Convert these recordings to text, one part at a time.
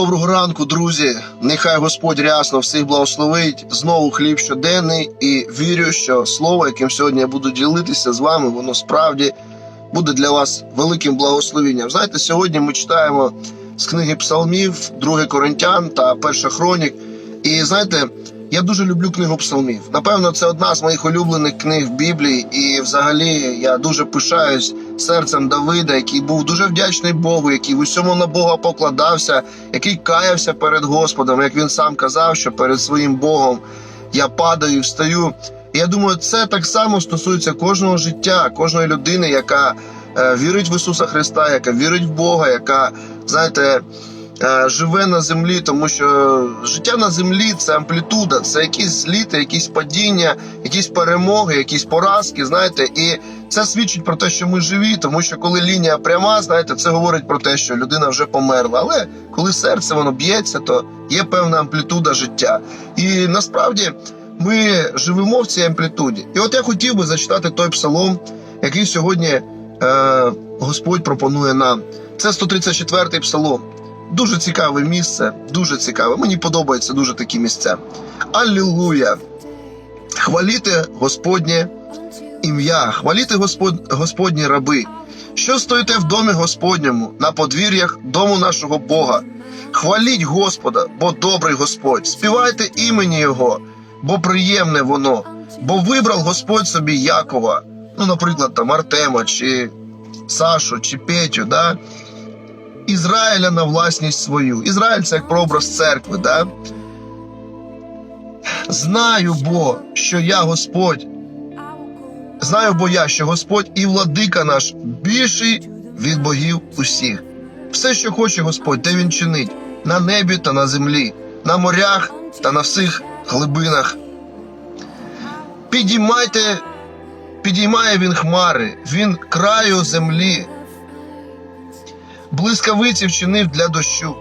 Доброго ранку, друзі. Нехай Господь рясно всіх благословить. Знову хліб щоденний, і вірю, що слово, яким сьогодні я буду ділитися з вами, воно справді буде для вас великим благословенням. Знаєте, сьогодні ми читаємо з книги Псалмів, 2 Коринтян та Перша Хронік. І знаєте, я дуже люблю книгу псалмів. Напевно, це одна з моїх улюблених книг Біблії. І взагалі я дуже пишаюсь серцем Давида, який був дуже вдячний Богу, який в усьому на Бога покладався, який каявся перед Господом, як він сам казав, що перед своїм Богом я падаю і встаю. Я думаю, це так само стосується кожного життя, кожної людини, яка е, вірить в Ісуса Христа, яка вірить в Бога, яка, знаєте, живе на землі, тому що життя на землі це амплітуда, це якісь зліти, якісь падіння, якісь перемоги, якісь поразки. Знаєте, і це свідчить про те, що ми живі, тому що коли лінія пряма, знаєте, це говорить про те, що людина вже померла. Але коли серце воно б'ється, то є певна амплітуда життя. І насправді ми живемо в цій амплітуді. І от я хотів би зачитати той псалом, який сьогодні е, Господь пропонує нам. Це 134-й псалом. Дуже цікаве місце, дуже цікаве. Мені подобаються дуже такі місця. Аллилуйя! Хваліте Господнє ім'я, хваліте Господ... Господні раби, що стоїте в домі Господньому, на подвір'ях дому нашого Бога. Хваліть Господа, бо добрий Господь, співайте імені Його, бо приємне воно, бо вибрав Господь собі Якова, ну, наприклад, там Артема, чи Сашу, чи Петю, да? Ізраїля на власність свою. Ізраїль це як прообраз церкви, да? Знаю бо, що я Господь. Знаю бо я, що Господь і владика наш більший від богів усіх. Все, що хоче Господь, те він чинить на небі та на землі, на морях та на всіх глибинах. Підіймайте, підіймає він хмари, він краю землі. Блискавиці вчинив для дощу,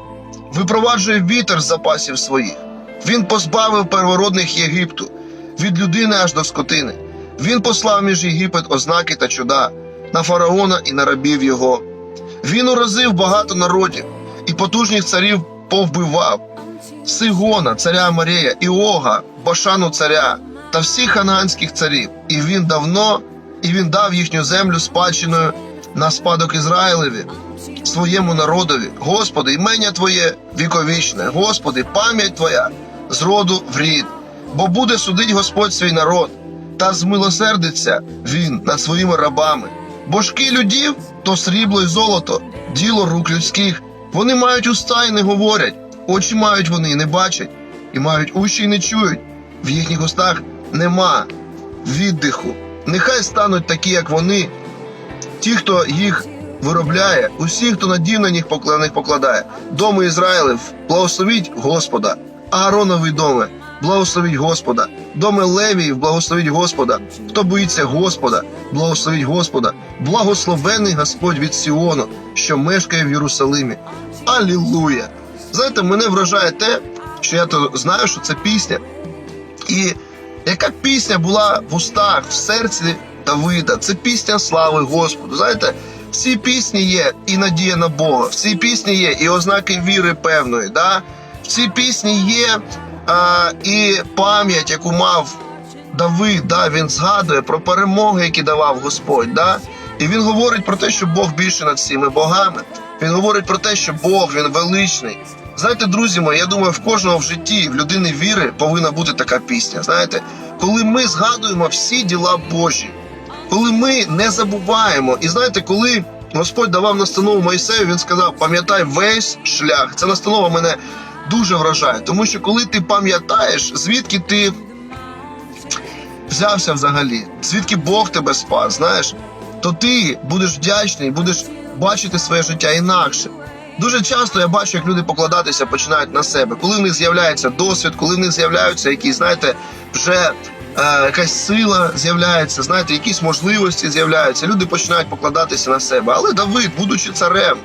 випроваджує вітер з запасів своїх. Він позбавив первородних Єгипту від людини аж до скотини. Він послав між Єгипет ознаки та чуда на фараона і на рабів його. Він уразив багато народів і потужних царів повбивав Сигона, царя Марія, Іога, Башану царя та всіх ханаанських царів. І він давно, і він дав їхню землю спадщиною на спадок Ізраїлеві, своєму народові. Господи, імення Твоє віковічне, Господи, пам'ять Твоя з роду в рід, бо буде судить Господь свій народ, та змилосердиться він над своїми рабами. Божки людів то срібло й золото, діло рук людських. Вони мають уста і не говорять, очі мають вони і не бачать, і мають уші і не чують. В їхніх устах нема віддиху. Нехай стануть такі, як вони, ті, хто їх виробляє, усі, хто надів на них покла- покладає. Доми Ізраїлев, благословіть Господа, Ааронові доми, благословіть Господа, доми Левіїв, благословіть Господа, хто боїться Господа, благословіть Господа, благословений Господь від Сіону, що мешкає в Єрусалимі. Алілуя! Знаєте, мене вражає те, що я то знаю, що це пісня. І яка пісня була в устах, в серці Давида? Це пісня слави Господу. Знаєте, цій пісні є і надія на Бога, в цій пісні є і ознаки віри певної. Да? В пісні є а, і пам'ять, яку мав Давид. Да? Він згадує про перемоги, які давав Господь. Да? І він говорить про те, що Бог більше над всіми богами. Він говорить про те, що Бог він величний. Знаєте, друзі мої, я думаю, в кожного в житті, в людини віри повинна бути така пісня. Знаєте, коли ми згадуємо всі діла Божі, коли ми не забуваємо, і знаєте, коли Господь давав настанову Моїсею, він сказав: пам'ятай весь шлях. Ця настанова мене дуже вражає, тому що коли ти пам'ятаєш, звідки ти взявся взагалі, звідки Бог тебе спас, знаєш, то ти будеш вдячний, будеш бачити своє життя інакше. Дуже часто я бачу, як люди покладатися починають на себе, коли в них з'являється досвід, коли в них з'являються якісь, знаєте, вже якась сила з'являється, знаєте, якісь можливості з'являються. Люди починають покладатися на себе. Але Давид, будучи царем,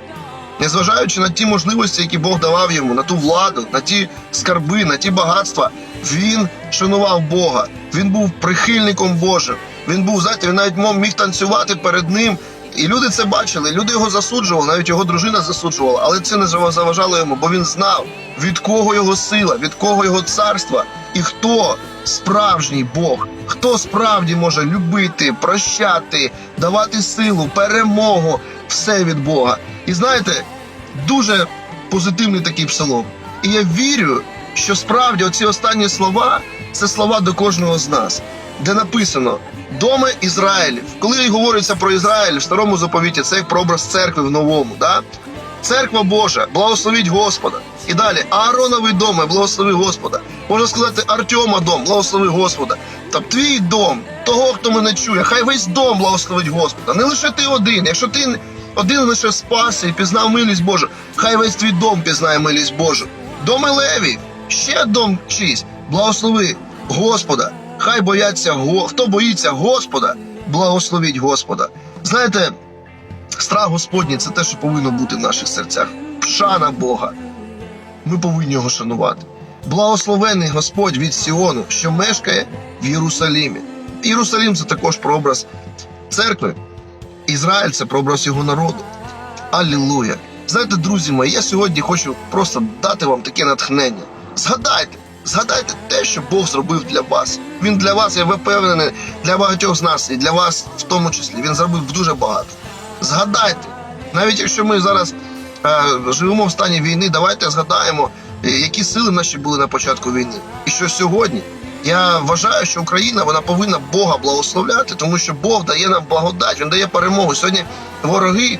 незважаючи на ті можливості, які Бог давав йому, на ту владу, на ті скарби, на ті багатства, він шанував Бога. Він був прихильником Божим. Він був, знаєте, він навіть міг танцювати перед ним І люди це бачили, люди його засуджували, навіть його дружина засуджувала, але це не заважало йому, бо він знав, від кого його сила, від кого його царство, і хто справжній Бог, хто справді може любити, прощати, давати силу, перемогу, все від Бога. І знаєте, дуже позитивний такий псалом. І я вірю, що справді оці останні слова це слова до кожного з нас, де написано Доме Ізраїлів. Коли говориться про Ізраїль в старому заповіті, це як прообраз церкви в новому. Да? Церква Божа, благословіть Господа. І далі Аароновий дом, благослови Господа. Можна сказати, Артема дом, благослови Господа. Та твій дом, того, хто мене чує, хай весь дом благословить Господа. Не лише ти один. Якщо ти один лише спасся і пізнав милість Божу, хай весь твій дом пізнає милість Божу. Дом Леві, ще дом чийсь, благослови Господа. Хай бояться хто боїться Господа, благословіть Господа. Знаєте, страх Господній це те, що повинно бути в наших серцях. Шана Бога. Ми повинні його шанувати. Благословений Господь від Сіону, що мешкає в Єрусалімі. Єрусалім це також прообраз церкви. Ізраїль це прообраз його народу. Алілуя! Знаєте, друзі мої, я сьогодні хочу просто дати вам таке натхнення. Згадайте, згадайте те, що Бог зробив для вас. Він для вас, я впевнений, для багатьох з нас, і для вас в тому числі. Він зробив дуже багато. Згадайте, навіть якщо ми зараз е, живемо в стані війни, давайте згадаємо, е, які сили наші були на початку війни. І що сьогодні я вважаю, що Україна вона повинна Бога благословляти, тому що Бог дає нам благодать, Він дає перемогу. Сьогодні вороги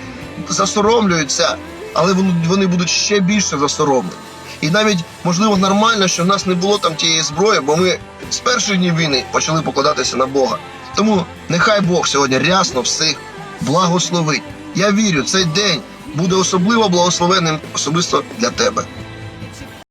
засоромлюються, але вони, вони будуть ще більше засоромлені. І навіть можливо нормально, що в нас не було там тієї зброї, бо ми з перших днів війни почали покладатися на Бога. Тому нехай Бог сьогодні рясно всіх благословить. Я вірю, цей день буде особливо благословенним особисто для тебе.